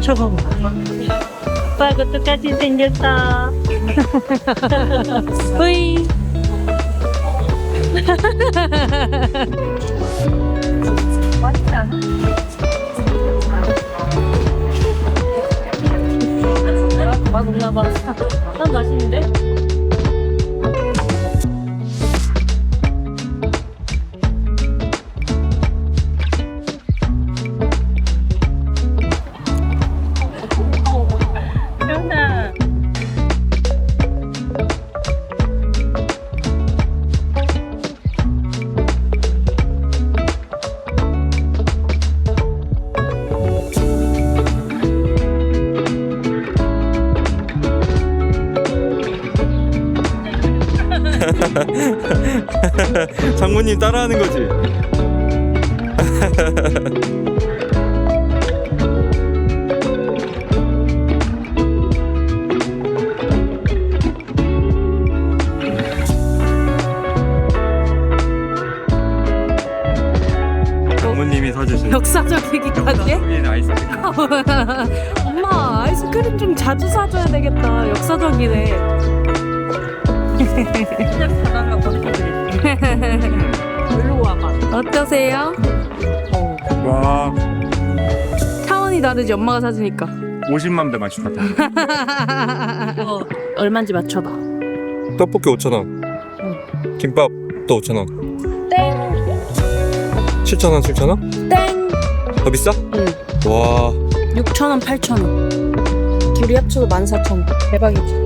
저거 봐. 오빠 이거 똑같이 생겼다. 뿌이. 맛있지 않아? 맛없나 봐. 난 맛있는데? 장모님 따라하는 거지? 장모님이 사주신? 여기는 아이스크림 엄마 아이스크림 좀 자주 사줘야 되겠다 역사적이네 그냥 사달라고 그랬지. 일로 와봐. 어떠세요? 와 차원이 다르지 엄마가 사주니까 50만 배 맛있다 이거 얼마인지 맞춰봐. 떡볶이 5,000원 김밥 또 5,000원 땡 7,000원 7,000원? 땡. 더 비싸? 응. 와 6,000원, 8,000원. 둘이 합쳐도 14,000원. 대박이지.